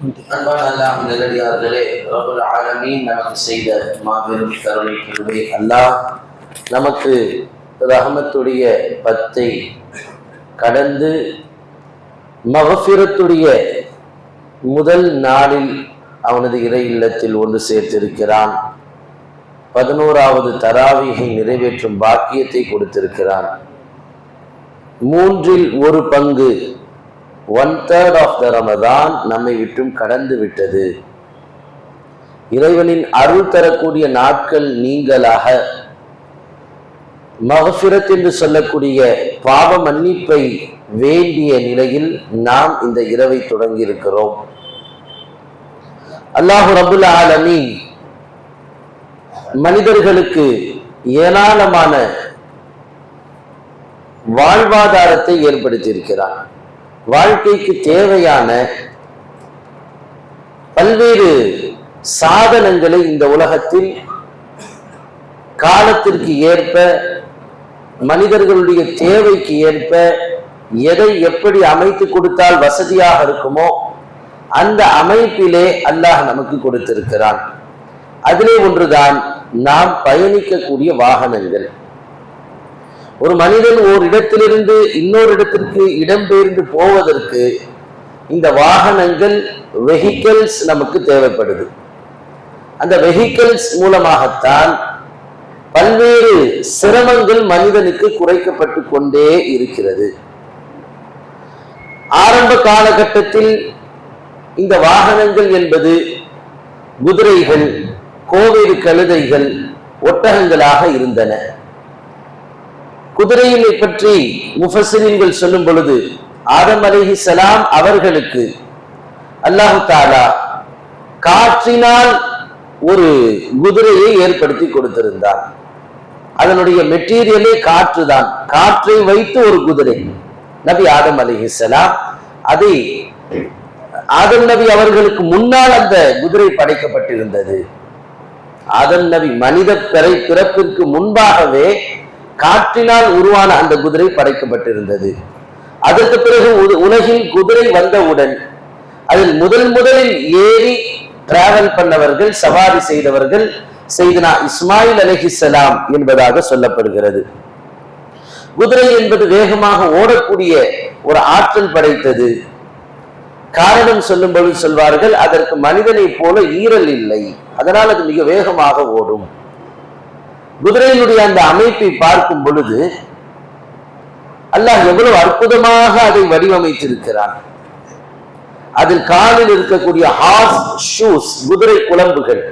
நல்லடியார்களே ரபுல் ஆலமீன் நமக்கு செய்த மாபெரும் கருணை அல்லாஹ் நமக்கு ரஹமத்துடைய பத்தை கடந்து மகஃபிரத்துடைய முதல் நாளில் அவனது இறை இல்லத்தில் ஒன்று சேர்த்திருக்கிறான். பதினோராவது தராவிகை நிறைவேற்றும் பாக்கியத்தை கொடுத்திருக்கிறான். மூன்றில் ஒரு பங்கு one third of the Ramadan நம்மை விட்டும் கடந்து விட்டது. இறைவனின் அருள் தரக்கூடிய நாட்கள் நீங்களாக. மகஃபிரத் என்று சொல்லக்கூடிய பாவ மன்னிப்பை வேண்டிய நிலையில் நாம் இந்த இரவை தொடங்கி இருக்கிறோம் அல்லாஹு ரபுல் ஆலமி மனிதர்களுக்கு ஏராளமான வாழ்வாதாரத்தை ஏற்படுத்தியிருக்கிறான். வாழ்க்கைக்கு தேவையான பல்வேறு சாதனங்களை இந்த உலகத்தில் காலத்திற்கு ஏற்ப மனிதர்களுடைய தேவைக்கு ஏற்ப எதை எப்படி அமைத்து கொடுத்தால் வசதியாக இருக்குமோ அந்த அமைப்பிலே அல்லாஹ் நமக்கு கொடுத்திருக்கிறான். அதிலே ஒன்றுதான் நாம் பயணிக்கக்கூடிய வாகனங்கள். ஒரு மனிதன் ஒரு இடத்திலிருந்து இன்னொரு இடத்திற்கு இடம்பெயர்ந்து போவதற்கு இந்த வாகனங்கள் வெஹிக்கல்ஸ் நமக்கு தேவைப்படுது. அந்த வெஹிக்கல்ஸ் மூலமாகத்தான் பல்வேறு சிரமங்கள் மனிதனுக்கு குறைக்கப்பட்டு கொண்டே இருக்கிறது. ஆரம்ப காலகட்டத்தில் இந்த வாகனங்கள் என்பது குதிரைகள் கோவேறு கழுதைகள் ஒட்டகங்களாக இருந்தன. குதிரையினை பற்றி முஃபசிரின்கள் சொல்லும் பொழுது ஆதம் அலிஹி சலாம் அவர்களுக்கு அல்லாஹு தாலா காற்றினால் ஒரு குதிரையை ஏற்படுத்தி கொடுத்திருந்தார் அதனுடைய மெட்டீரியலே காற்று தான். காற்றை வைத்து ஒரு குதிரை. நபி ஆதம் அலிஹி சலாம் அதை ஆதம் நபி அவர்களுக்கு முன்னால் அந்த குதிரை படைக்கப்பட்டிருந்தது. ஆதம் நபி மனித பிறை பிறப்பிற்கு முன்பாகவே காற்றினால் உருவான அந்த குதிரை படைக்கப்பட்டிருந்தது. அதற்கு பிறகு உலகில் குதிரை வந்தவுடன் அதில் முதல் முதலில் ஏறி டிராவல் பண்ணவர்கள் சவாரி செய்தவர்கள் செய்தனா இஸ்மாயில் அலஹிசலாம் என்பதாக சொல்லப்படுகிறது. குதிரை என்பது வேகமாக ஓடக்கூடிய ஒரு ஆற்றல் படைத்தது. காரணம் சொல்லும் பொழுது சொல்வார்கள் அதற்கு மனிதனை போல ஈரல் இல்லை. அதனால் அது மிக வேகமாக ஓடும். குதிரையினுடைய அந்த அமைப்பை பார்க்கும் பொழுது அல்லாஹ் எவ்வளவு அற்புதமாக அதை வடிவமைத்திருக்கிறான். அதில் காலில் இருக்கக்கூடிய ஹார்ஸ் ஷூஸ் குதிரை குழம்புகள்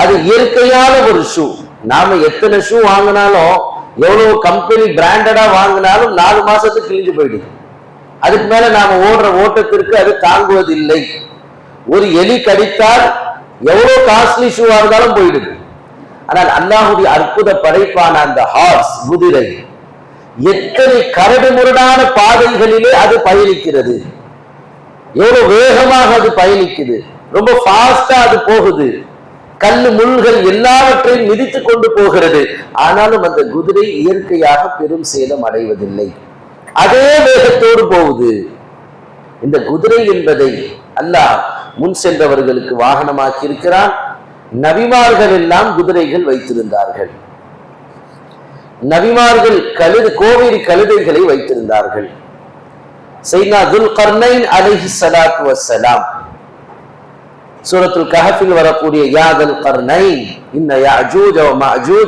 அது இயற்கையான ஒரு ஷூ நாம எத்தனை ஷூ வாங்கினாலும் எவ்வளவு கம்பெனி பிராண்டடா வாங்கினாலும் நாலு மாசத்துக்கு கிழிஞ்சு போயிடுது. அதுக்கு மேல நாம ஓடுற ஓட்டத்திற்கு அது தாங்குவதில்லை. ஒரு எலி கடித்தால் எவ்வளவு காஸ்ட்லி ஷூவா இருந்தாலும் போயிடுது. ஆனால் அல்லாஹுடைய அற்புத படைப்பான அந்த ஹார்ஸ் குதிரை எத்தனை கரடு முரடான பாதைகளிலே அது பயணிக்கிறது. எவ்வளவு வேகமாக அது பயணிக்குது. ரொம்ப ஃபாஸ்டா அது போகுது. கல் முள்கள் எல்லாவற்றையும் மிதித்து கொண்டு போகிறது. ஆனாலும் அந்த குதிரை இயற்கையாக பெரும் சேதம் அடைவதில்லை. அதே வேகத்தோடு போகுது. இந்த குதிரை என்பதை அல்லாஹ் முன் சென்றவர்களுக்கு வாகனமாக்கி இருக்கிறான் நபிமார்கள் எல்லாம் குதிரைகள் வைத்திருந்தார்கள். நபிமார்கள் கழுது கோவேரி கழுதைகளை வைத்திருந்தார்கள். சைனா துல் கர்னைன் அலஹி சலாத்து வசலாம் சூரத்துல் கஹஃபில் வரக்கூடிய யாதல் கர்னைன் இந்த யாஜூஜ் வ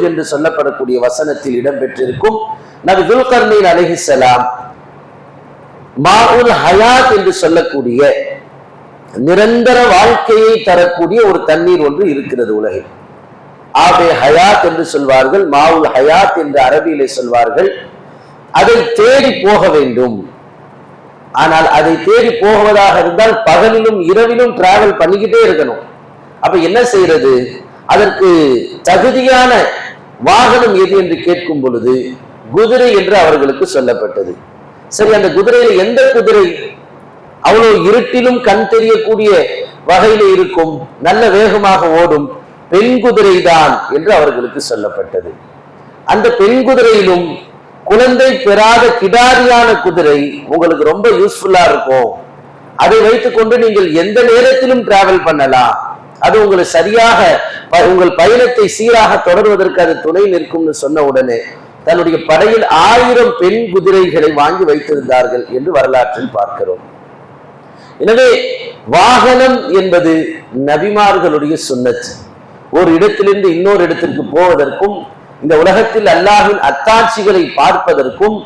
என்று சொல்லப்படக்கூடிய வசனத்தில் இடம்பெற்றிருக்கும் நபி துல் கர்னைன் அலஹி சலாம் மாவுல் ஹயாத் என்று சொல்லக்கூடிய நிரந்தர வாழ்க்கையை தரக்கூடிய ஒரு தண்ணீர் ஒன்று இருக்கிறது உலகில். ஆபே ஹயாத் என்று சொல்வார்கள் மாவுல் ஹயாத் என்று அரபியிலே சொல்வார்கள். அதை தேடி போக வேண்டும். ஆனால் அதை தேடி போவதாக இருந்தால் பகலிலும் இரவிலும் டிராவல் பண்ணிக்கிட்டே இருக்கணும். அப்ப என்ன செய்யறது? அதற்கு தகுதியான வாகனம் எது என்று கேட்கும் பொழுது குதிரை என்று அவர்களுக்கு சொல்லப்பட்டது. சரி அந்த குதிரையில எந்த குதிரை? அவ்வளவு இருட்டிலும் கண் தெரியக்கூடிய வகையில இருக்கும் நல்ல வேகமாக ஓடும் பெண் குதிரை தான் என்று அவர்களுக்கு சொல்லப்பட்டது. அந்த பெண் குதிரையிலும் குழந்தை பெறாத கிடாரியான குதிரை உங்களுக்கு ரொம்ப யூஸ்ஃபுல்லா இருக்கும். அதை வைத்துக்கொண்டு நீங்கள் எந்த நேரத்திலும் டிராவல் பண்ணலாம். அது உங்களை சரியாக உங்கள் பயணத்தை சீராக தொடர்வதற்கு அது துணை நிற்கும்னு சொன்ன உடனே தன்னுடைய படையில் ஆயிரம் பெண் குதிரைகளை வாங்கி வைத்திருந்தார்கள் என்று வரலாற்றில் பார்க்கிறோம். எனவே வாகனம் என்பது நபிமார்களுடைய சுன்னத். ஒரு இடத்திலிருந்து இன்னொரு இடத்திற்கு போவதற்கும் இந்த உலகத்தில் அல்லாஹின் அத்தாட்சிகளை பார்ப்பதற்கும்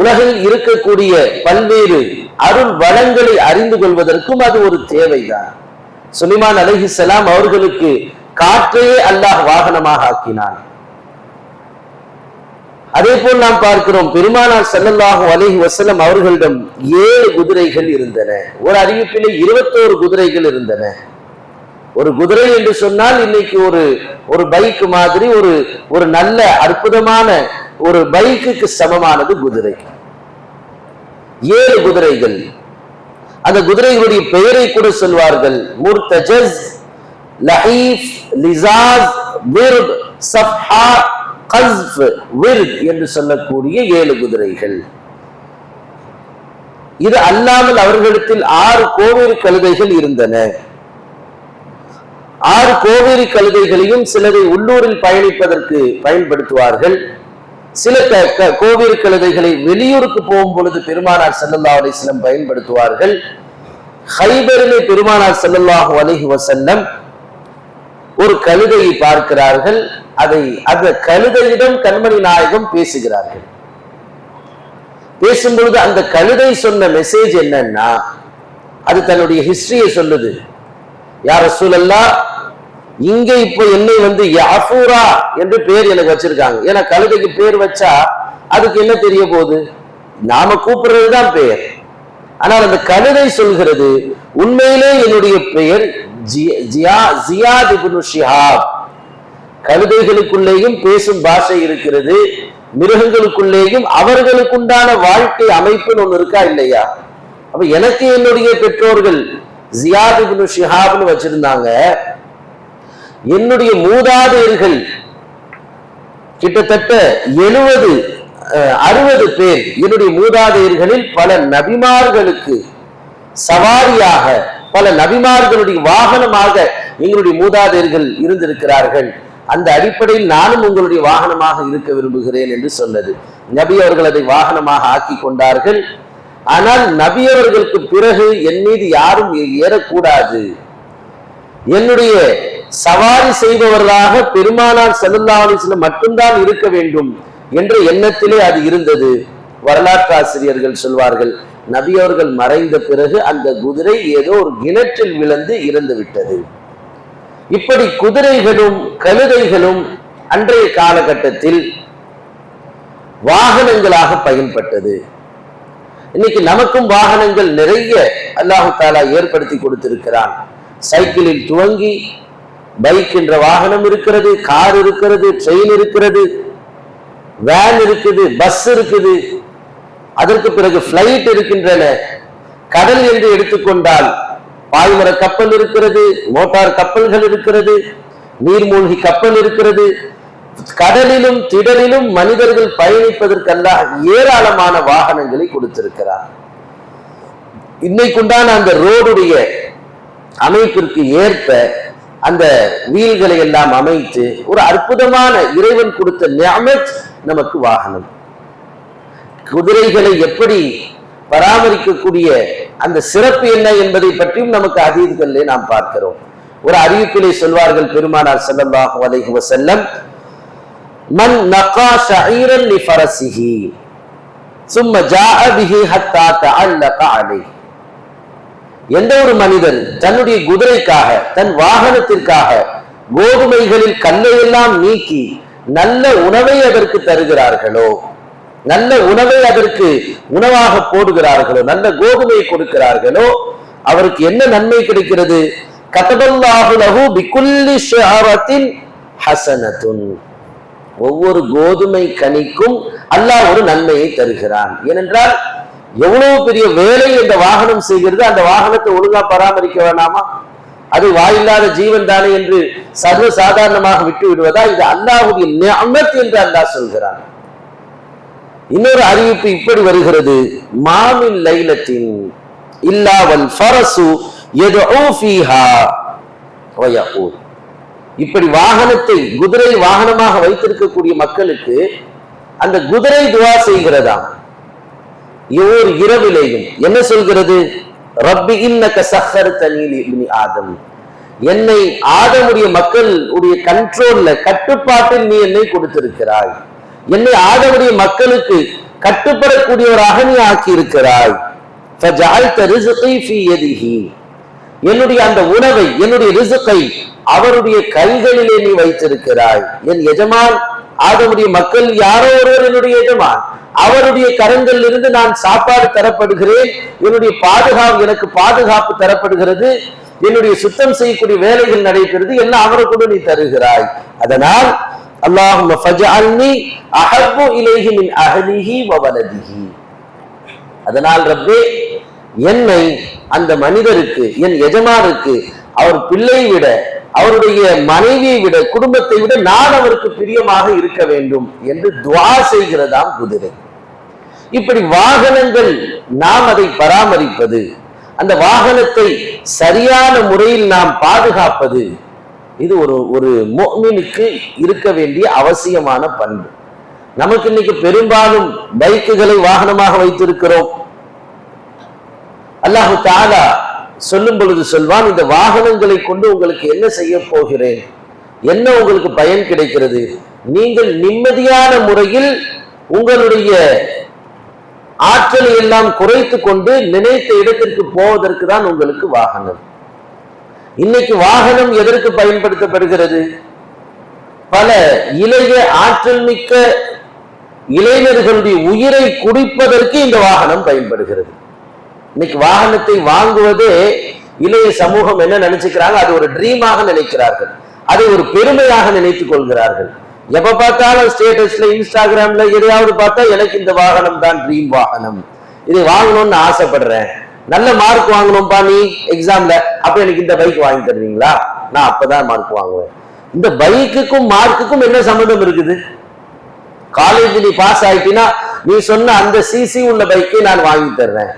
உலகில் இருக்கக்கூடிய பல்வேறு அருள் வளங்களை அறிந்து கொள்வதற்கும் அது ஒரு தேவைதான். சுலிமான் அலஹிசலாம் அவர்களுக்கு காற்றையே அல்லாஹ் வாகனமாக ஆக்கினான். அதே போல் நாம் பார்க்கிறோம் பெருமானார் செல்லல்லாகும் அலைஹி வசலம் அவர்களிடம் ஏழு குதிரைகள் இருந்தன. ஒரு அறிவிப்பிலே இருபத்தோரு குதிரைகள் இருந்தன. ஒரு குதிரை என்று சொன்னால் இன்னைக்கு ஒரு ஒரு பைக் மாதிரி ஒரு ஒரு நல்ல அற்புதமான ஒரு பைக்குக்கு சமமானது குதிரை. ஏழு குதிரைகள். அந்த குதிரைகளுடைய பெயரை கூட சொல்வார்கள். முர்தஜஸ் லஹீஃப் லிசாஸ் விர்த் சஃப்ஹா கஸ்ஃப் விர்த் என்று சொல்லக்கூடிய ஏழு குதிரைகள். இது அல்லாமல் அவர்களிடத்தில் ஆறு கோவேறு கழுதைகள் இருந்தன. ஆறு கோவேரி கழுதைகளையும் சிலரை உள்ளூரில் பயணிப்பதற்கு பயன்படுத்துவார்கள். சில க- கோவேரி கழுதைகளை வெளியூருக்கு போகும் பொழுது பெருமானார் செல்லல்லா அலிஸ்லம் பயன்படுத்துவார்கள். ஹைபரிலே பெருமானார் செல்லல்லாஹு அலைஹி வசல்லம் ஒரு கழுதையை பார்க்கிறார்கள். அதை அந்த கழுதையிடம் கண்மணி நாயகம் பேசுகிறார்கள். பேசும்பொழுது அந்த கழுதை சொன்ன மெசேஜ் என்னன்னா அது தன்னுடைய ஹிஸ்டரியை சொல்லுது. யார் சூழல்லா இங்க இப்போ என்னை வந்து யாஃபூரா என்று பேர் எனக்கு வச்சிருக்காங்க. ஏன்னா கழுதைக்கு பேர் வச்சா அதுக்கு என்ன தெரிய போகுது? நாம கூப்பிடுறதுதான் பெயர் ஆனால் அந்த கழுதை சொல்கிறது உண்மையிலே என்னுடைய பெயர் Zi- Ziya- Ziyad ibn Shihab. கழுதைகளுக்குள்ளேயும் பேசும் பாஷை இருக்கிறது. மிருகங்களுக்குள்ளேயும் அவர்களுக்குண்டான வாழ்க்கை அமைப்புன்னு ஒண்ணு இருக்கா இல்லையா? அப்ப எனக்கு என்னுடைய பெற்றோர்கள் ஜியாதிபுனு ஷிஹாப்னு வச்சிருந்தாங்க. என்னுடைய மூதாதையர்கள் கிட்டத்தட்ட எழுபது அறுபது பேர் என்னுடைய மூதாதையர்களில் பல நபிமார்களுக்கு சவாரியாக பல நபிமார்களுடைய வாகனமாக எங்களுடைய மூதாதையர்கள் இருந்திருக்கிறார்கள். அந்த அடிப்படையில் நானும் உங்களுடைய வாகனமாக இருக்க விரும்புகிறேன் என்று சொன்னது. நபி அவர்கள் அதை வாகனமாக ஆக்கி கொண்டார்கள். ஆனால் நபி அவர்களுக்கு பிறகு என் மீது யாரும் ஏறக்கூடாது. என்னுடைய சவாரி செய்பவர்களாக பெருமானார் ஸல்லல்லாஹு மட்டும்தான் இருக்க வேண்டும் என்ற எண்ணத்திலே அது இருந்தது. வரலாற்று ஆசிரியர்கள் சொல்வார்கள் நபி அவர்கள் மறைந்த பிறகு அந்த குதிரை ஏதோ ஒரு கிணற்றில் விழுந்து இறந்து விட்டது இப்படி குதிரைகளும் கழுதைகளும் அன்றைய காலகட்டத்தில் வாகனங்களாக பயன்பட்டது. இன்னைக்கு நமக்கும் வாகனங்கள் நிறைய அல்லாஹு தாலா ஏற்படுத்தி கொடுத்திருக்கிறான். சைக்கிளில் துவங்கி பைக் என்ற வாகனம் இருக்கிறது கார் இருக்கிறது ட்ரெயின் இருக்கிறது வேன் இருக்குது பஸ் இருக்குது. அதற்கு பிறகு பிளைட் இருக்கின்றன. கடல் என்று எடுத்துக்கொண்டால் பாய்மர கப்பல் இருக்கிறது மோட்டார் கப்பல்கள் இருக்கிறது நீர்மூழ்கி கப்பல் இருக்கிறது. கடலிலும் திடலிலும் மனிதர்கள் பயணிப்பதற்கெல்லாம் ஏராளமான வாகனங்களை கொடுத்திருக்கிறார். இன்னைக்குண்டான அந்த ரோடுடைய அமைப்பிற்கு ஏற்ப அந்த வீல்களை எல்லாம் அமைத்து ஒரு அற்புதமான இறைவன் கொடுத்த நியமத் நமக்கு வாகனம். குதிரைகளை எப்படி பராமரிக்கக்கூடிய அந்த சிறப்பு என்ன என்பதை பற்றியும் நமக்கு அதீதுகளிலே நாம் பார்க்கிறோம். ஒரு அறிவிப்பிலே சொல்வார்கள் பெருமானார் செல்லம்பாக அலைஹி செல்லம் மன் நகா ஷஈரன் லிஃபரசிஹி சும்ம ஜாஅ பிஹி ஹத்தா தஅல்லக அலைஹி. எந்த ஒரு மனிதன் தன்னுடைய குதிரைக்காக தன் வாகனத்திற்காக கோதுமைகளில் கல்லையெல்லாம் நீக்கி நல்ல உணவை அதற்கு தருகிறார்களோ நல்ல உணவை அதற்கு உணவாக போடுகிறார்களோ நல்ல கோதுமை கொடுக்கிறார்களோ அவருக்கு என்ன நன்மை கிடைக்கிறது? கதபல்லாஹு லஹு பிகுல்லி ஹசனத்துன். ஒவ்வொரு கோதுமை கனிக்கும் அல்லாஹ் ஒரு நன்மையை தருகிறான். ஏனென்றால் எவ்வளவு பெரிய வேலை இந்த வாகனம் செய்கிறது அந்த வாகனத்தை ஒழுங்கா பராமரிக்க வேணாமா? அது வாயில்லாத ஜீவன் தானே என்று சர்வ சாதாரணமாக விட்டு விடுவதா இது அல்லாஹுடைய அமர்த்தி என்று அல்லாஹ் சொல்கிறான். இன்னொரு அறிவிப்பு இப்படி வருகிறது. மாமின் லைலத்தின் இல்லாவல் ஃபரசு இப்படி வாகனத்தை குதிரை வாகனமாக வைத்திருக்கக்கூடிய மக்களுக்கு அந்த குதிரை துவா செய்கிறதா? ஒவ்வொரு இரவிலேயும். என்ன சொல்கிறது? ரப்பி இன்னக சஹர் தனீலி ஆதம். என்னை ஆதமுடைய மக்கள் உடைய கண்ட்ரோல்ல கட்டுப்பாட்டில் நீ என்னை கொடுத்திருக்கிறாய். என்னை ஆதவுடைய மக்களுக்கு கட்டுப்படக்கூடியவராக நீ ஆக்கி இருக்கிறாய் என்னுடைய அந்த உணவை என்னுடைய ரிசுக்கை அவருடைய கைகளிலே நீ வைத்திருக்கிறாய். என் எஜமான் ஆதமுடைய மக்கள் யாரோ ஒருவர் என்னுடைய எஜமான். அவருடைய கரங்களில் இருந்து நான் சாப்பாடு தரப்படுகிறேன். என்னுடைய பாதுகாப்பு எனக்கு பாதுகாப்பு தரப்படுகிறது. என்னுடைய சுத்தம் செய்யக்கூடிய வேலைகள் நடைபெறுது. என்ன அவரை கூட நீ தருகிறாய். அதனால் அல்லாஹும் ஃபஜஅல்னி அஹப்பு இலைஹி மின் அஹ்லிஹி அதனால் ரப்பே என்னை அந்த மனிதருக்கு என் எஜமானுக்கு அவர் பிள்ளை விட அவருடைய மனைவியை விட குடும்பத்தை விட நான் அவருக்கு பிரியமாக இருக்க வேண்டும் என்று துவா செய்கிறதாம் குதிரை. இப்படி வாகனங்கள் நாம் அதை பராமரிப்பது அந்த வாகனத்தை சரியான முறையில் நாம் பாதுகாப்பது இது ஒரு ஒரு மோமினுக்கு இருக்க வேண்டிய அவசியமான பண்பு. நமக்கு இன்னைக்கு பெரும்பாலும் பைக்குகளை வாகனமாக வைத்திருக்கிறோம். அல்லாஹு தாலா சொல்லும் பொழுது சொல்வான் இந்த வாகனங்களை கொண்டு உங்களுக்கு என்ன செய்ய போகிறேன்? என்ன உங்களுக்கு பயன் கிடைக்கிறது? நீங்கள் நிம்மதியான முறையில் உங்களுடைய ஆற்றலை எல்லாம் குறைத்து கொண்டு நினைத்த இடத்திற்கு போவதற்கு தான் உங்களுக்கு வாகனம். இன்னைக்கு வாகனம் எதற்கு பயன்படுத்தப்படுகிறது? பல இளைய ஆற்றல் மிக்க இளைஞர்களுடைய உயிரை குடிப்பதற்கு இந்த வாகனம் பயன்படுகிறது. இன்னைக்கு வாகனத்தை வாங்குவதே இளைய சமூகம் என்ன நினைச்சுக்கிறாங்க? அது ஒரு ட்ரீமாக நினைக்கிறார்கள். அதை ஒரு பெருமையாக நினைத்துக் கொள்கிறார்கள். எப்ப பார்த்தாலும் ஸ்டேட்டஸ்ல இன்ஸ்டாகிராம்ல எதையாவது பார்த்தா எனக்கு இந்த வாகனம் தான் ட்ரீம் வாகனம். இதை வாங்கணும்னு ஆசைப்படுறேன். நல்ல மார்க் வாங்கணும்பா நீ எக்ஸாம்ல அப்ப எனக்கு இந்த பைக் வாங்கி தருவீங்களா? நான் அப்பதான் மார்க் வாங்குவேன். இந்த பைக்குக்கும் மார்க்குக்கும் என்ன சம்மந்தம் இருக்குது? காலேஜ் நீ பாஸ் ஆயிட்டீங்கன்னா நீ சொன்ன அந்த சிசி உள்ள பைக்கை நான் வாங்கி தர்றேன்.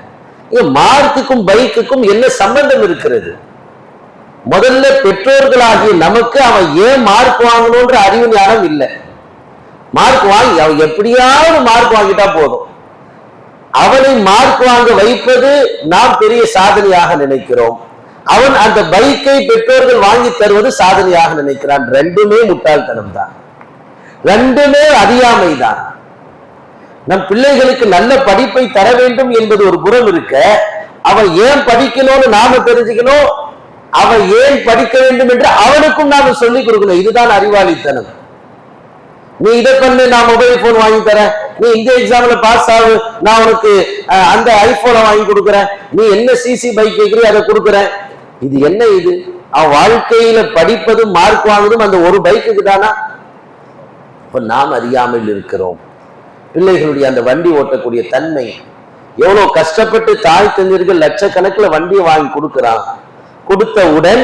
மார்க்குக்கும் பைக்குக்கும் என்ன சம்பந்தம் இருக்கிறது? முதல்ல பெற்றோர்களாகிய நமக்கு அவன் ஏன் மார்க் வாங்கணும்ன்ற அறிவு ஞானம் இல்லை. மார்க் வாங்கி அவன் எப்படியாவது மார்க் வாங்கிட்டா போதும். அவனை மார்க் வாங்க வைப்பது நாம் பெரிய சாதனையாக நினைக்கிறோம். அவன் அந்த பைக்கை பெற்றோர்கள் வாங்கி தருவது சாதனையாக நினைக்கிறான். ரெண்டுமே முட்டாள்தனம் தான் ரெண்டுமே அறியாமை தான் நம் பிள்ளைகளுக்கு நல்ல படிப்பை தர வேண்டும் என்பது ஒரு புறம் இருக்க அவன் ஏன் படிக்கணும்னு நாம தெரிஞ்சுக்கணும்? அவன் ஏன் படிக்க வேண்டும் என்று அவனுக்கும் நாம சொல்லிக் கொடுக்கணும். இதுதான் அறிவாளித்தனம். நீ இதை பண்ணு நான் மொபைல் போன் வாங்கி தரேன். நீ இந்த எக்ஸாம்ல பாஸ் ஆகு நான் உனக்கு அந்த ஐபோனை வாங்கி கொடுக்குறேன். நீ என்ன சிசி பைக் கேட்கிறீ அதை கொடுக்குறேன். இது என்ன இது? அவன் வாழ்க்கையில படிப்பதும் மார்க் வாங்குவதும் அந்த ஒரு பைக்குக்கு தானா? இப்ப நாம் அறியாமல் இருக்கிறோம். பிள்ளைகளுடைய அந்த வண்டி ஓட்டக்கூடிய தன்மை. எவ்வளவு கஷ்டப்பட்டு தாய் தந்திருக்கு லட்சக்கணக்கில் வண்டியை வாங்கி கொடுக்குறான் கொடுத்த உடன்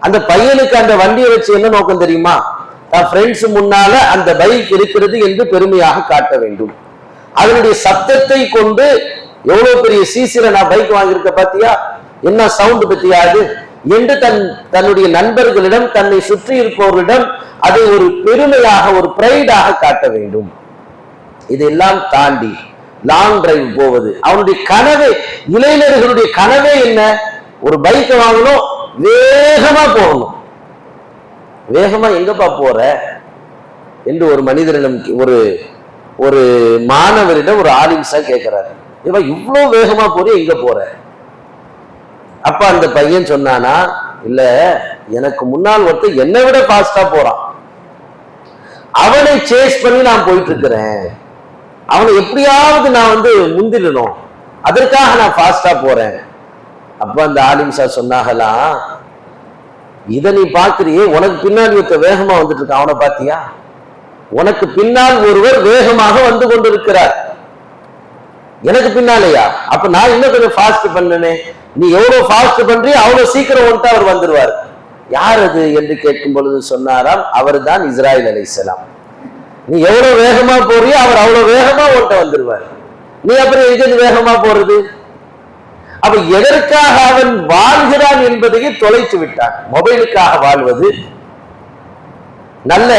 அந்த பையனுக்கு அந்த வண்டியை வச்சு என்ன நோக்கம் தெரியுமா? ஃப்ரெண்ட்ஸ் முன்னால அந்த பைக் இருக்கிறது என்று பெருமையாக காட்ட வேண்டும். அதனுடைய சத்தத்தை கொண்டு எவ்வளவு பெரிய சிசில நான் பைக் வாங்கியிருக்க பாத்தியா? என்ன சவுண்ட் பத்தியா அது? என்று தன் தன்னுடைய நண்பர்களிடம் தன்னை சுற்றி இருப்பவர்களிடம் அதை ஒரு பெருமையாக ஒரு பிரைடாக காட்ட வேண்டும். இதெல்லாம் தாண்டி லாங் டிரைவ் போவது. அவனுடைய கனவே இளைஞர்களுடைய கனவே என்ன? ஒரு பைக்கை வாங்கணும் வேகமா போகணும். வேகமா எங்கப்பா போற? என்று ஒரு மனிதரிடம் ஒரு ஒரு மாணவரிடம் ஒரு ஆலிம்சா கேட்கிறாரு இவன் இவ்வளவு வேகமா போறிய? எங்க போற? அப்ப அந்த பையன் சொன்னானா இல்ல எனக்கு முன்னால் ஒருத்தர் என்னை விட ஃபாஸ்டா போறான். அவனை சேஸ் பண்ணி நான் போயிட்டு இருக்கிறேன் அவனை எப்படியாவது நான் வந்து முந்திடணும். அதற்காக நான் ஃபாஸ்டா போறேன். அப்ப அந்த ஆலிம்சா சொன்னாகலாம் இதை நீ பாக்குறியே உனக்கு பின்னாடி ஒருத்த வேகமா வந்துட்டு இருக்கான் அவனை பாத்தியா உனக்கு பின்னால் ஒருவர் வேகமாக வந்து கொண்டிருக்கிறார். எனக்கு பின்னாலையா? அப்ப நான் இன்னும் கொஞ்சம் ஃபாஸ்ட் பண்ணனே நீ எவ்வளவு ஃபாஸ்ட் பண்றியோ அவ்வளவு சீக்கிரம் வந்துட்டு அவர் வந்துருவார். யார் அது என்று கேட்கும் பொழுது சொன்னாராம் அவர்தான் இஸ்ராயல் அலிசலாம் நீ எவ்வளவு வேகமா போறியோ அவர் அவ்வளவு வேகமா ஓட்ட வந்துருவார். நீ அப்புறம் எங்க வேகமா போறது? அப்ப எதற்காக அவன் வாழ்கிறான் என்பதையே தொலைத்து விட்டான். மொபைலுக்காக வாழ்வது நல்ல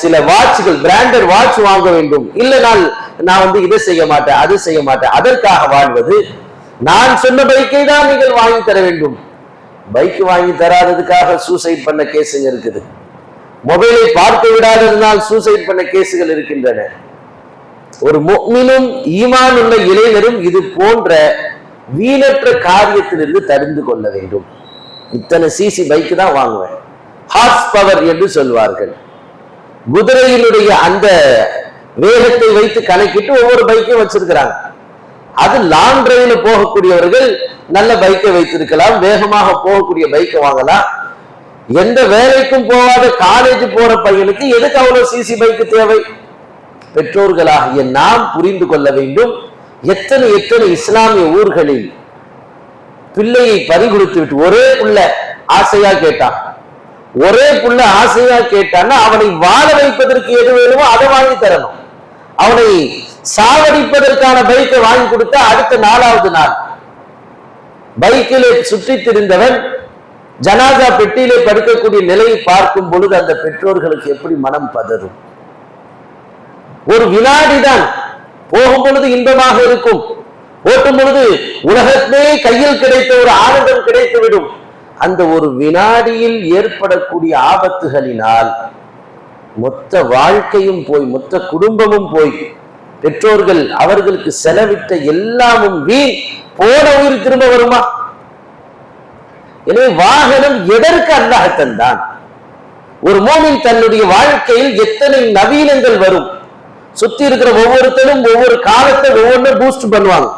சில வாட்ச்கள் பிராண்டட் வாட்ச் வாங்க வேண்டும். இல்லைனால் நான் நான் வந்து இதை செய்ய மாட்டேன் அது செய்ய மாட்டேன். அதற்காக வாழ்வது நான் சொன்ன பைக்கை தான் நீங்கள் வாங்கி தர வேண்டும். பைக் வாங்கி தராததுக்காக சூசைட் பண்ண கேஸுங்க இருக்குது. மொபைலை பார்த்து விடாததினால் சூசைட் பண்ண கேஸுகள் இருக்கின்றன. ஒரு முக்மினும் ஈமான் உள்ள இளைஞரும் இது போன்ற வீணற்ற காரியத்திலிருந்து தெரிந்து கொள்ள வேண்டும். இத்தனை சிசி பைக் தான் வாங்குவேன். ஹார்ஸ் பவர் என்று சொல்வார்கள். குதிரையினுடைய அந்த வேகத்தை வைத்து கணக்கிட்டு ஒவ்வொரு பைக்கையும் வச்சிருக்கிறாங்க. அது லாங் டிரைவ்ல போகக்கூடியவர்கள் நல்ல பைக்கை வைத்திருக்கலாம். வேகமாக போகக்கூடிய பைக்கை வாங்கலாம். எந்த வேலைக்கும் போகாத காலேஜ் போற பையனுக்கு எதுக்கு அவ்வளவு சிசி பைக்கு தேவை? பெற்றோர்களாகிய நாம் புரிந்து கொள்ள வேண்டும். எத்தனை எத்தனை இஸ்லாமிய ஊர்களில் பிள்ளையை பறிகொடுத்து விட்டு ஒரே புள்ள ஆசையா கேட்டான் ஒரே புள்ள ஆசையா கேட்டான்னா அவனை வாழ வைப்பதற்கு எது வேணுமோ அதை வாங்கி தரணும். அவனை சாவடிப்பதற்கான பைக்கை வாங்கி கொடுத்தா அடுத்த நாலாவது நாள். பைக்கிலே சுற்றித் திரிந்தவன் ஜனாதா பெட்டியிலே படுக்கக்கூடிய நிலையை பார்க்கும் பொழுது அந்த பெற்றோர்களுக்கு எப்படி மனம் பதறும்? ஒரு வினாடிதான் போகும் பொழுது இன்பமாக இருக்கும். ஓட்டும் பொழுது உலகத்தே கையில் கிடைத்த ஒரு ஆனந்தம் கிடைத்துவிடும். அந்த ஒரு வினாடியில் ஏற்படக்கூடிய ஆபத்துகளினால் மொத்த வாழ்க்கையும் போய் மொத்த குடும்பமும் போய் பெற்றோர்கள் அவர்களுக்கு செலவிட்ட எல்லாமும் வீண். போன உயிர் திரும்ப வருமா? எனவே வாகனம் எதற்கு அல்லாஹ் தந்தான்? ஒரு மோமின் தன்னுடைய வாழ்க்கையில் எத்தனை நவீனங்கள் வரும்? சுத்தி இருக்கிற ஒவ்வொருத்தரும் ஒவ்வொரு காலத்தை ஒவ்வொன்றும் பூஸ்ட் பண்ணுவாங்க.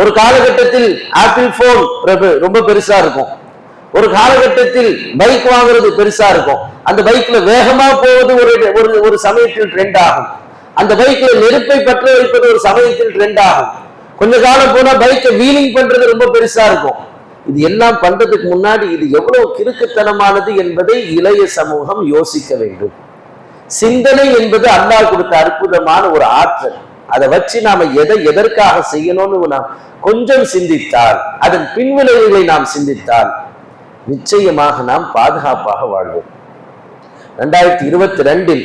ஒரு காலகட்டத்தில் ஆப்பிள் போன் ரொம்ப பெருசா இருக்கும். ஒரு காலகட்டத்தில் பைக் வாங்குறது பெருசா இருக்கும். அந்த பைக்ல வேகமா போவது ஒரு ஒரு ஒரு சமயத்தில் ட்ரெண்ட் ஆகும். அந்த பைக்ல நெருப்பை பற்ற வைப்பது ஒரு சமயத்தில் ட்ரெண்ட் ஆகும். கொஞ்ச காலம் போனா பைக்கை வீலிங் பண்றது ரொம்ப பெருசா இருக்கும். இது எல்லாம் பண்றதுக்கு முன்னாடி இது எவ்வளவு கிறுக்குத்தனமானது என்பதை இளைய சமூகம் யோசிக்க வேண்டும். சிந்தனை என்பது அல்லாஹ் கொடுத்த அற்புதமான ஒரு ஆற்றல். அதை வச்சு நாம எதை எதற்காக செய்யணும்னு நாம் கொஞ்சம் சிந்தித்தால் அதன் பின்விளைவுகளை நாம் சிந்தித்தால் நிச்சயமாக நாம் பாதுகாப்பாக வாழ்வோம். ரெண்டாயிரத்தி இருபத்தி ரெண்டில்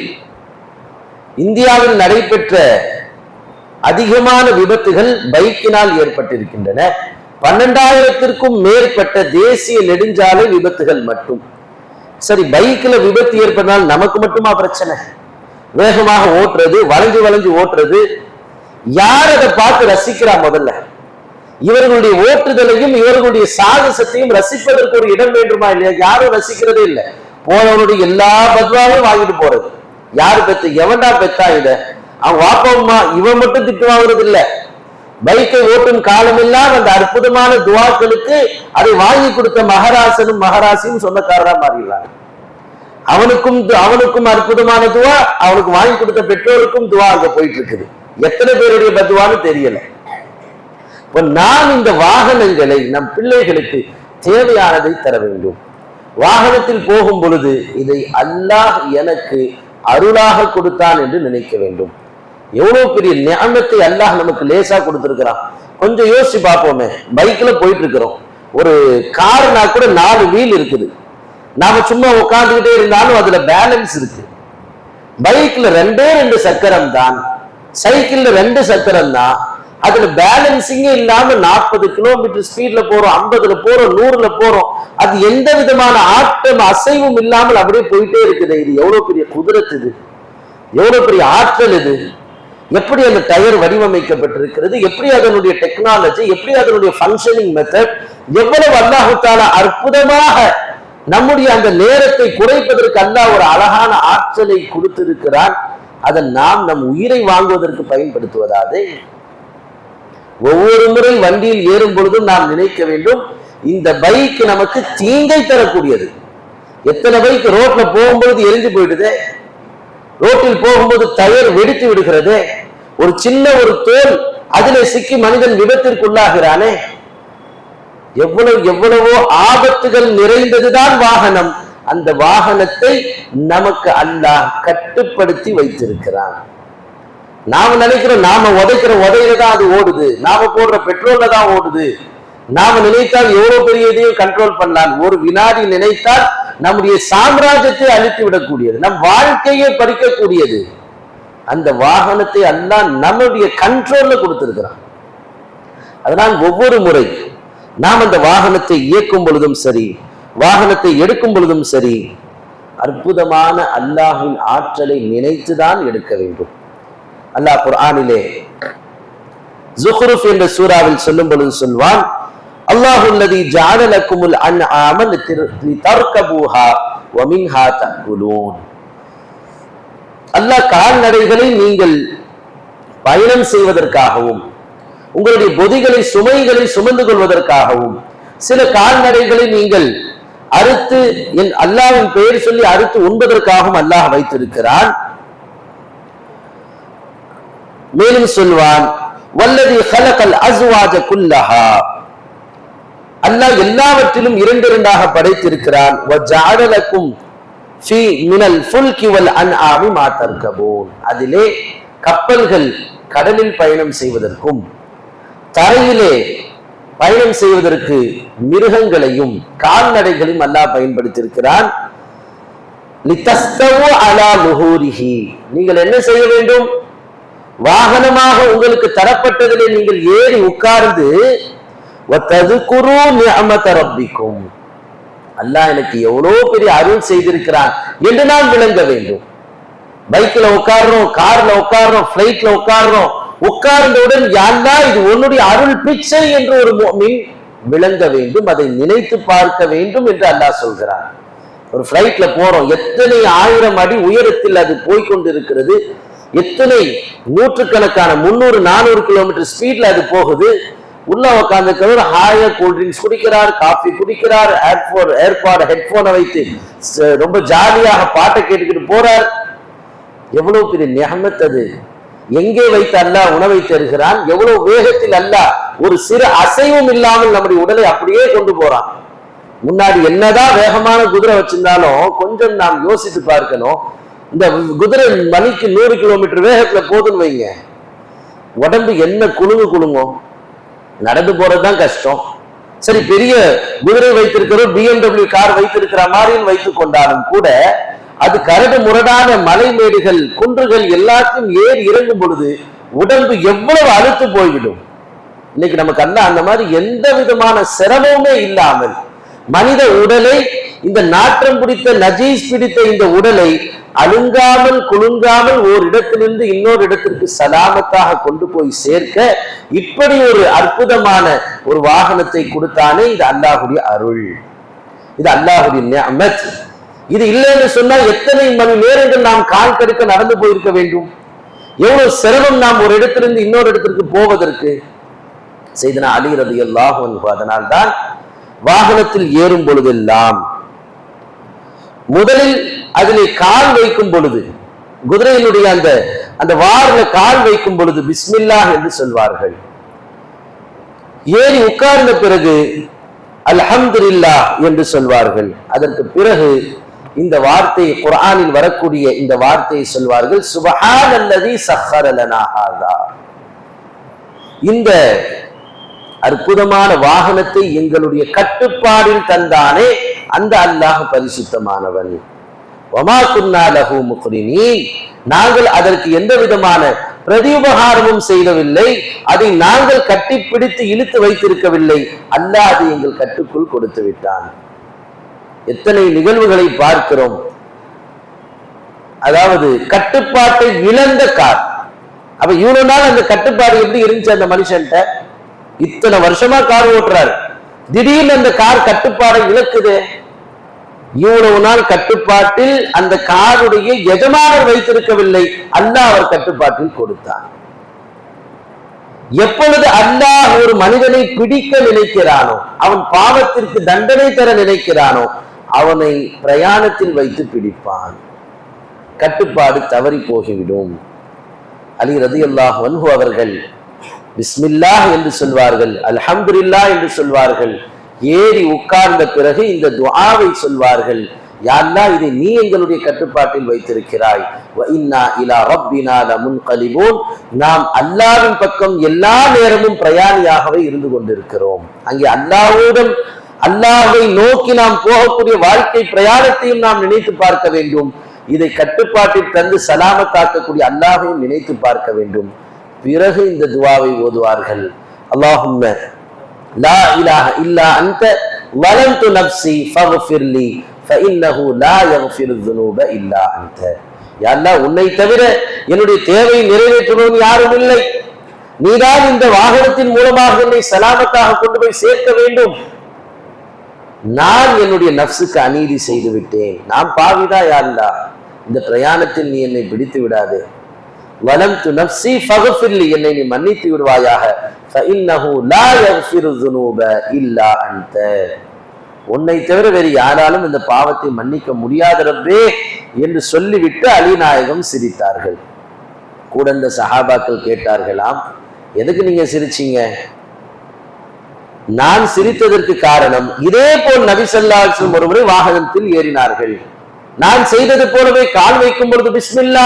இந்தியாவில் நடைபெற்ற அதிகமான விபத்துகள் பைக்கினால் ஏற்பட்டிருக்கின்றன. பன்னெண்டாயிரத்திற்கும் மேற்பட்ட தேசிய நெடுஞ்சாலை விபத்துகள் மட்டும். சரி பைக்ல விபத்து ஏற்பட்டால் நமக்கு மட்டுமா பிரச்சனை? வேகமாக ஓட்டுறது வளைஞ்சு வளைஞ்சு ஓட்டுறது. யார் அதை பார்த்து ரசிக்கிறா முதல்ல? இவர்களுடைய ஓட்டுதலையும் இவர்களுடைய சாகசத்தையும் ரசிப்பதற்கு ஒரு இடம் வேண்டுமா இல்லையா? யாரும் ரசிக்கிறதே இல்லை. போனவனுடைய எல்லா பத்வாவையும் வாங்கிட்டு போறது. யாரு பெத்து எவன்டா பெத்தா இத? அவன் வாப்பா இவன் மட்டும் திட்டு வாங்குறது இல்லை பைக்கை ஓட்டும் காலமெல்லாம் அந்த அற்புதமான துவாக்களுக்கு அதை வாங்கி கொடுத்த மகராசனும் மகராசியும் சொந்தக்காரரா மாறிடலாம் அவனுக்கும் து- அவனுக்கும் அற்புதமான துவா அவனுக்கு வாங்கி கொடுத்த பெற்றோருக்கும் துவா அங்க போயிட்டு இருக்குது எத்தனை பேருடைய பத்துவான்னு தெரியல. இப்போ நாம் இந்த வாகனங்களை நம் பிள்ளைகளுக்கு தேவையானதை தர வேண்டும். வாகனத்தில் போகும் பொழுது இதை அல்லாஹ் எனக்கு அருளாக கொடுத்தான் என்று நினைக்க வேண்டும். எவ்வளவு பெரிய ஞானத்தை அல்லாஹ் நமக்கு லேசா கொடுத்திருக்கிறான். கொஞ்சம் யோசிச்சு பார்ப்போமே. பைக்ல போயிட்டு இருக்கிறோம் ஒரு கார்னா கூட நாலு வீல் இருக்குது. நாம சும்மா உட்காந்துக்கிட்டே இருந்தாலும் அதுல பேலன்ஸ் இருக்கு. பைக்ல ரெண்டே ரெண்டு சக்கரம் தான். சைக்கிள்ல ரெண்டு சக்கரம் தான். அதுல பேலன்சிங்கே இல்லாம நாற்பது கிலோமீட்டர் ஸ்பீட்ல போறோம் ஐம்பதுல போறோம் நூறுல போறோம். அது எந்த விதமான ஆட்டம் அசைவும் இல்லாமல் அப்படியே போயிட்டே இருக்குது. இது எவ்வளவு பெரிய குதிரத்து இது. எவ்வளவு பெரிய ஆற்றல் இது. எப்படி அந்த டயர் வடிவமைக்கப்பட்டிருக்கிறது? எப்படி அதனுடைய டெக்னாலஜி எப்படி அதனுடைய ஃபங்க்ஷனிங் மெத்தட் எவ்வளவு அல்லாஹுத்தால அற்புதமாக நம்முடைய அந்த நேரத்தை குறைப்பதற்கு அல்லாஹ் ஒரு அழகான ஆற்றலை கொடுத்திருக்கிறான். அதை நாம் நம் உயிரை வாங்குவதற்கு பயன்படுத்துவதாது. ஒவ்வொரு முறை வண்டியில் ஏறும் பொழுதும் நாம் நினைக்க வேண்டும் இந்த பைக் நமக்கு தீங்கை தரக்கூடியது. எத்தனை பைக் ரோட்ல போகும்பொழுது எரிஞ்சு போயிடுதே? ரோட்டில் போகும்போது டயர் வெடித்து விடுகிறது. ஒரு சின்ன ஒரு தோல் அதிலே சிக்கி மனிதன் விபத்திற்குள்ளாகிறானே. எவ்வளவு எவ்வளவோ ஆபத்துகள் நிறைந்ததுதான் வாகனம். அந்த வாகனத்தை நமக்கு அல்லாஹ் கட்டுப்படுத்தி வைத்திருக்கிறான். நாம நினைக்கிறோம் நாம உதைக்கிற உதையில தான் அது ஓடுது. நாம போடுற பெட்ரோல்ல தான் ஓடுது. நாம நினைத்தால் எவ்வளவு பெரிய இதையும் கண்ட்ரோல் பண்ணலாம். ஒரு வினாடி நினைத்தால் நம்முடைய சாம்ராஜ்யத்தை அழித்து விடக்கூடியது நம் வாழ்க்கையை பறிக்கக்கூடியது. அந்த வாகனத்தை அல்லா நம்முடைய கண்ட்ரோல்ல கொடுத்திருக்கிறான். அதனால் ஒவ்வொரு முறை நாம் அந்த வாகனத்தை இயக்கும் பொழுதும் சரி வாகனத்தை எடுக்கும் பொழுதும் சரி அற்புதமான அல்லாஹின் ஆற்றலை நினைத்துதான் எடுக்க வேண்டும். அல்லாஹ் குர்ஆனிலே ஜுஹ்ருஃப் என்ற சூறாவில் சொல்லும் பொழுது சொல்வான் அல்லாஹு அல்லதி ஜஅல அல்லாஹ் கால்நடைகளை நீங்கள் பயணம் செய்வதற்காகவும் உங்களுடைய பொதிகளை சுமைகளை சுமந்து கொள்வதற்காகவும் சில கால்நடைகளை நீங்கள் அறுத்து என் அல்லாஹ்வின் பெயர் சொல்லி அறுத்து உண்பதற்காகவும் அல்லாஹ் வைத்திருக்கிறான். மேலும் சொல்வான் வல்லதி ஹலகல் அசுவாஜ குல்லஹா. அல்லாஹ் எல்லாவற்றிலும் இரண்டு இரண்டாக படைத்திருக்கிறான் மினல் அதிலே கப்பல்கள் கடலில் பயணம் செய்வதற்கும் தரையிலே பயணம் செய்வதற்கு மிருகங்களையும் கால்நடைகளையும் அல்லாஹ் பயன்படுத்தியிருக்கிறான். நீங்கள் என்ன செய்ய வேண்டும்? வாகனமாக உங்களுக்கு தரப்பட்டதிலே நீங்கள் ஏறி உட்கார்ந்து ரப்பிக்கும். அல்லாஹ் எனக்கு எவ்வளவு பெரிய அருள் செய்திருக்கிறான் என்று நான் விளங்க வேண்டும். பைக்ல உட்கார்றோம் கார்ல உட்கார்றோம் பிளைட்ல உட்கார்றோம் உட்கார்ந்தவுடன் யாருந்தா இது உன்னுடைய அருள் பிச்சை என்று ஒரு மீன் விளங்க வேண்டும் அதை நினைத்து பார்க்க வேண்டும் என்று அல்லாஹ் சொல்கிறான். ஒரு பிளைட்ல போறோம் எத்தனை ஆயிரம் அடி உயரத்தில் அது போய்கொண்டிருக்கிறது எத்தனை நூற்றுக்கணக்கான முன்னூறு நானூறு கிலோமீட்டர் ஸ்பீட்ல அது போகுது உள்ள உட்காந்துக்கிறவர் ஹாயா கூல் ட்ரிங்க்ஸ் குடிக்கிறார் காஃபி குடிக்கிறார் ஏர்போன் ஏர்பாடு ஹெட்போனை வைத்து ச- ரொம்ப ஜாலியாக பாட்டை கேட்டுக்கிட்டு போறார். எவ்வளவு பெரிய நியமத் அது. எங்கே வைத்து அல்ல உணவை தருகிறான் எவ்வளவு வேகத்தில் அல்ல ஒரு சிறு அசைவும் இல்லாமல் நம்முடைய உடலை அப்படியே கொண்டு போறான். முன்னாடி என்னதான் வேகமான குதிரை வச்சிருந்தாலும் கொஞ்சம் நாம் யோசித்து பார்க்கணும். இந்த குதிரை மணிக்கு நூறு கிலோமீட்டர் வேகத்துல போதுன்னு வைங்க. உடம்பு என்ன குலுங்கு குலுங்கும்? நடந்து போறதுதான் கஷ்டம். சரி பெரிய குதிரை வைத்திருக்கிறோம் பிஎம்டபிள்யூ கார் வைத்திருக்கிற மாதிரியும் வைத்துக் கொண்டாலும் கூட அது கரடு முரடான மலை மேடுகள் குன்றுகள் எல்லாத்தையும் ஏறி இறங்கும் பொழுது உடம்பு எவ்வளவு அழுத்து போய்விடும். இன்னைக்கு நமக்கு அந்த அந்த மாதிரி எந்த விதமான சிரமமுமே இல்லாமல் மனித உடலை இந்த நாற்றம் பிடித்த நஜீஸ் பிடித்த இந்த உடலை அழுங்காமல் குலுங்காமல் ஓர் இடத்திலிருந்து இன்னொரு இடத்திற்கு சலாமத்தாக கொண்டு போய் சேர்க்க இப்படி ஒரு அற்புதமான ஒரு வாகனத்தை கொடுத்தானே இது அல்லாஹுடைய அருள். இது அல்லாஹுடைய நிஅமத் இது இல்லைன்னு சொன்னால் எத்தனை மணி நேரங்கள் நாம் கால் கடுக்க நடந்து போயிருக்க வேண்டும்? எவ்வளவு சிரமம் நாம் ஒரு இடத்திலிருந்து இன்னொரு இடத்திற்கு போவதற்கு? செய்தனா அலி ரதி அல்லாஹ் அதனால்தான் வாகனத்தில் ஏறும் பொழுதெல்லாம் முதலில் அதிலே கால் வைக்கும் பொழுது குதிரையினுடைய அந்த அந்த வாரில் கால் வைக்கும் பொழுது பிஸ்மில்லா என்று சொல்வார்கள். ஏறி உட்கார்ந்த பிறகு அல்ஹம்துல்லா என்று சொல்வார்கள். அதற்கு பிறகு இந்த வார்த்தை குரானில் வரக்கூடிய இந்த வார்த்தையை சொல்வார்கள் சுபஹான் அல்லதி சஹரலனாகாதா இந்த அற்புதமான வாகனத்தை எங்களுடைய கட்டுப்பாடில் தந்தானே அந்த அல்லாஹ் பரிசுத்தமானவன். வமா குன்னா லஹு முக்ரினீன். நாங்கள் அதற்கு எந்த விதமான பிரதியுபகாரமும் செய்யவில்லை அதை நாங்கள் கட்டிப்பிடித்து இழுத்து வைத்திருக்கவில்லை. அல்லாஹ் அதை எங்கள் கட்டுக்குள் கொடுத்து விட்டான். எத்தனை நிகழ்வுகளை பார்க்கிறோம். அதாவது கட்டுப்பாட்டை இழந்த கார். அப்ப இவ்வளவு நாள் அந்த கட்டுப்பாடு எப்படி இருந்துச்சு அந்த மனுஷன்ட்ட? இத்தனை வருஷமா கார் ஓட்டுறாரு. திடீர்னு அந்த கார் கட்டுப்பாடை இழக்குது. இவ்வளவு நாள் கட்டுப்பாட்டில் அந்த காருடைய எஜமானர் வைத்திருக்கவில்லை. அல்லாஹ் அவர் கட்டுப்பாட்டில் கொடுத்தார் எப்பொழுது அல்லாஹ் ஒரு மனிதனை பிடிக்க நினைக்கிறானோ அவன் பாவத்திற்கு தண்டனை தர நினைக்கிறானோ அவனை பிரயாணத்தில் வைத்து பிடிப்பான். கட்டுப்பாடு தவறி போகிவிடும். அலி ரதி அல்லாஹ் வன்ஹு அவர்கள் பிஸ்மில்லா என்று சொல்வார்கள் அல்ஹம்துல்லா என்று சொல்வார்கள். ஏறி உட்கார்ந்த பிறகு இந்த துஆவை சொல்வார்கள் யாருன்னா இதை நீ எங்களுடைய கட்டுப்பாட்டில் வைத்திருக்கிறாய். வ இன்னா இலா ரப்பினா லமுன்கலிபூன். நாம் அல்லாவின் பக்கம் எல்லா நேரமும் பிரயாணியாகவே இருந்து கொண்டிருக்கிறோம். அங்கே அல்லாவுடன் அல்லாவை நோக்கி நாம் போகக்கூடிய வாழ்க்கை பிரயாணத்தையும் நாம் நினைத்து பார்க்க வேண்டும். இதை கட்டுப்பாட்டில் தந்து சலாமத்தாக்கக்கூடிய அல்லாஹையும் நினைத்து பார்க்க வேண்டும். பிறகு இந்த துவாவை ஓதுவார்கள். அல்லாஹும்ம லா இலாஹ இல்லா அன்த வலந்து நப்சி ஃபக்ஃபிர்லி ஃபஇன்னஹு லா யக்ஃபிரு ذுனூப இல்லா அன்த யா உன்னை தவிர என்னுடைய தேவையை நிறைவேற்றுவன் யாரும் இல்லை. நீதான் இந்த வாகனத்தின் மூலமாக என்னை சலாமத்தாக கொண்டு போய் சேர்க்க வேண்டும். நான் என்னுடைய நப்சுக்கு அநீதி செய்து விட்டேன். நான் பாவிதா யாருலா இந்த பிரயாணத்தில் நீ என்னை பிடித்து விடாது. வலம் து நப்சி ஃபகஃபிர்லி என்னை நீ மன்னித்து விடுவாயாக. உன்னை தவிர வேறு யாராலும் இந்த பாவத்தை மன்னிக்க முடியாத ரப்பே என்று சொல்லிவிட்டு அலிநாயகம் சிரித்தார்கள். கூட இந்த சஹாபாக்கள் கேட்டார்களாம் எதுக்கு நீங்க சிரிச்சீங்க? நான் சிரித்ததற்கு காரணம் இதே போல் நபிசல்லாசன் ஒருமுறை வாகனத்தில் ஏறினார்கள். நான் செய்தது போலவே கால் வைக்கும் பொழுது பிஸ்மில்லா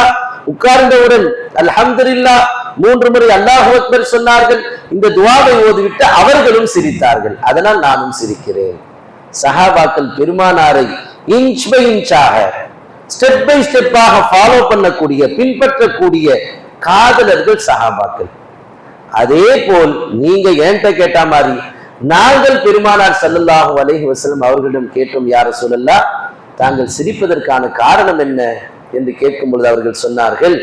உட்கார்ந்தவுடன் அல்ஹம்துலில்லா மூன்று முறை அல்லாஹ் அக்பர் சொன்னார்கள் இந்த துவாவை ஓதிவிட்டு அவர்களும் சிரித்தார்கள். அதனால் நானும் சிரிக்கிறேன். சஹாபாக்கள் பெருமானாரை இன்ச் பை இன்ச்சாக ஸ்டெப் பை ஸ்டெப்பாக ஃபாலோ பண்ணக்கூடிய பின்பற்றக்கூடிய காதலர்கள் சஹாபாக்கள். அதே போல் நீங்க என்கிட்ட கேட்ட மாதிரி நாங்கள் பெருமானார் ஸல்லல்லாஹு அலைஹி வசலம் அவர்களிடம் கேட்டோம் யார சொல்லல்லா தாங்கள் சிரிப்பதற்கான காரணம் என்ன? என்று கேட்கும் பொழுது அவர்கள் சொன்னார்கள்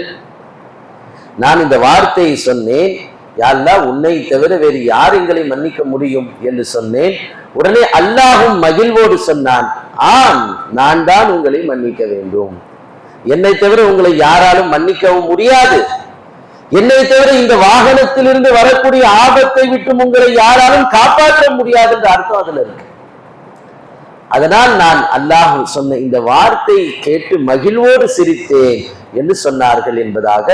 நான் இந்த வார்த்தையை சொன்னேன் யாழ்லா உன்னை தவிர வேறு யார் எங்களை மன்னிக்க முடியும் என்று சொன்னேன். உடனே அல்லாஹும் மகிழ்வோடு சொன்னான் ஆம் நான் தான் உங்களை மன்னிக்க வேண்டும். என்னை தவிர உங்களை யாராலும் மன்னிக்கவும் முடியாது. என்னை தவிர இந்த வாகனத்திலிருந்து வரக்கூடிய ஆபத்தை விட்டு உங்களை யாராலும் காப்பாற்ற முடியாது என்ற அர்த்தம் அதுல இருக்கு. அதனால் நான் அல்லாஹ் சொன்ன இந்த வார்த்தை கேட்டு மகிழ்வோடு சிரித்தேன் என்று சொன்னார்கள் என்பதாக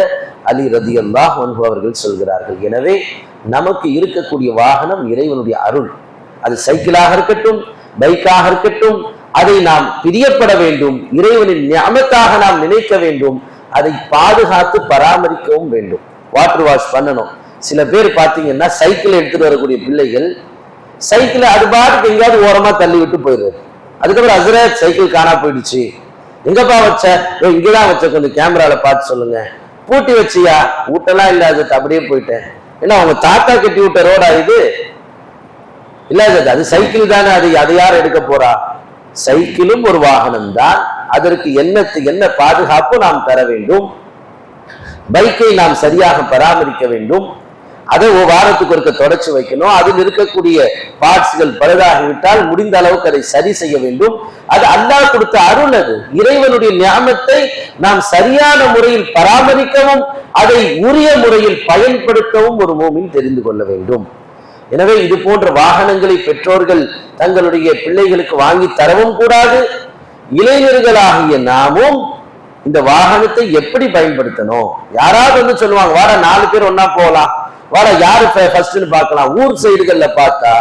அலி ரதி அல்லாஹ் அவர்கள் சொல்கிறார்கள். எனவே நமக்கு இருக்கக்கூடிய வாகனம் இறைவனுடைய அருள். அது சைக்கிளாக இருக்கட்டும் பைக்காக இருக்கட்டும் அதை நாம் பிரியப்பட வேண்டும் இறைவனின் ஞாபகத்தாக நாம் நினைக்க வேண்டும் அதை பாதுகாத்து பராமரிக்கவும் வேண்டும். வாட்டர் வாஷ் பண்ணணும். சில பேர் பார்த்தீங்கன்னா சைக்கிள் எடுத்துட்டு வரக்கூடிய பிள்ளைகள் சைக்கிளை அது பாட்டுக்கு எங்கேயாவது ஓரமாக தள்ளி விட்டு போயிடுறது அதுக்கப்புறம் அசரத் சைக்கிள் காணா போயிடுச்சு. எங்கப்பா வச்ச? இங்கதான் வச்ச. கொஞ்சம் கேமரால பார்த்து சொல்லுங்க. பூட்டி வச்சியா? ஊட்டெல்லாம் இல்ல அது அப்படியே போயிட்டேன். ஏன்னா அவங்க தாத்தா கட்டி விட்ட ரோடா இது? இல்ல அது சைக்கிள் தானே. அது அதை யார் எடுக்க போறா? சைக்கிளும் ஒரு வாகனம் தான் அதற்கு என்ன என்ன பாதுகாப்பு நாம் தர வேண்டும்? பைக்கை நாம் சரியாக பராமரிக்க வேண்டும். அதை ஒரு வாரத்துக்கு ஒருக்க தொடச்சு வைக்கணும். அதில் இருக்கக்கூடிய பார்ட்ஸ்கள் பழுதாகிவிட்டால் முடிந்த அளவுக்கு அதை சரி செய்ய வேண்டும். அது அல்லாஹ் கொடுத்த அருள் அது. இறைவனுடைய ஞாபகத்தை நாம் சரியான முறையில் பராமரிக்கவும் அதை உரிய முறையில் பயன்படுத்தவும் ஒரு மூமின் தெரிந்து கொள்ள வேண்டும். எனவே இது போன்ற வாகனங்களை பெற்றோர்கள் தங்களுடைய பிள்ளைகளுக்கு வாங்கி தரவும் கூடாது. இளைஞர்களாகிய நாமும் இந்த வாகனத்தை எப்படி பயன்படுத்தணும்? யாராவது வந்து சொல்லுவாங்க வார நாலு பேர் ஒன்னா போகலாம் வாடா யாரு ஃபர்ஸ்ட்னு பார்க்கலாம். ஊர் சைடுகள்ல பார்த்தா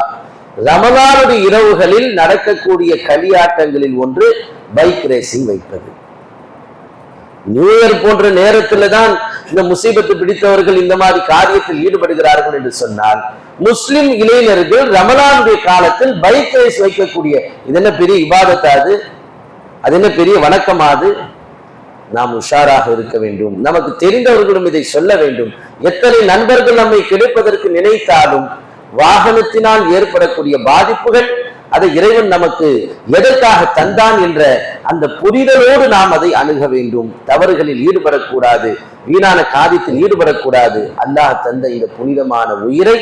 ரமலானுடைய இரவுகளில் நடக்கக்கூடிய களியாட்டங்களில் ஒன்று பைக் ரேசிங் வைப்பது. நியூ இயர் போன்ற நேரத்துல தான் இந்த முசீபத்து பிடித்தவர்கள் இந்த மாதிரி காரியத்தில் ஈடுபடுகிறார்கள் என்று சொன்னால் முஸ்லிம் இளைஞர்கள் ரமலானுடைய காலத்தில் பைக் ரேஸ் வைக்கக்கூடிய இது என்ன பெரிய இபாதத்தா அது? என்ன பெரிய வணக்கமாது நாம் உஷாராக இருக்க வேண்டும். நமக்கு தெரிந்தவர்களும் இதை சொல்ல வேண்டும். எத்தனை நண்பர்கள் நம்மை கிடைப்பதற்கு நினைத்தாலும் வாகனத்தினால் ஏற்படக்கூடிய பாதிப்புகள் அதை இறைவன் நமக்கு எதற்காக தந்தான் என்ற அந்த புரிதலோடு நாம் அதை அணுக வேண்டும். தவறுகளில் ஈடுபடக்கூடாது. வீணான காரியத்தில் ஈடுபடக்கூடாது. அல்லாஹ் தந்த இந்த புனிதமான உயிரை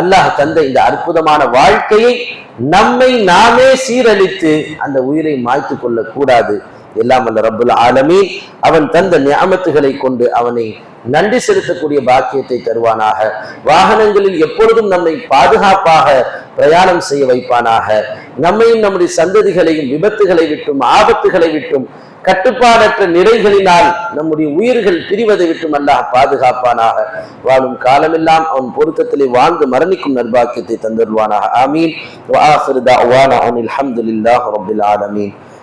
அல்லாஹ் தந்த இந்த அற்புதமான வாழ்க்கையை நம்மை நாமே சீரழித்து அந்த உயிரை மாய்த்து கொள்ளக்கூடாது. எல்லாம் அல்ல ரப்புல் ஆலமீன். அவன் தந்த நியாமத்துகளை கொண்டு அவனை நன்றி செலுத்தக்கூடிய பாக்கியத்தை தருவானாக. வாகனங்களில் எப்பொழுதும் நம்மை பாதுகாப்பாக பிரயாணம் செய்ய வைப்பானாக. நம்மையும் நம்முடைய சந்ததிகளையும் விபத்துகளை விட்டும் ஆபத்துகளை விட்டும் கட்டுப்பாடற்ற நிறைகளினால் நம்முடைய உயிர்கள் பிரிவதை விட்டும் அல்லாஹ் பாதுகாப்பானாக. வாழும் காலமெல்லாம் அவன் பொருத்தத்திலே வாழ்ந்து மரணிக்கும் நர்பாக்கியத்தை தந்துடுவானாக ஆமீன். அலமீன்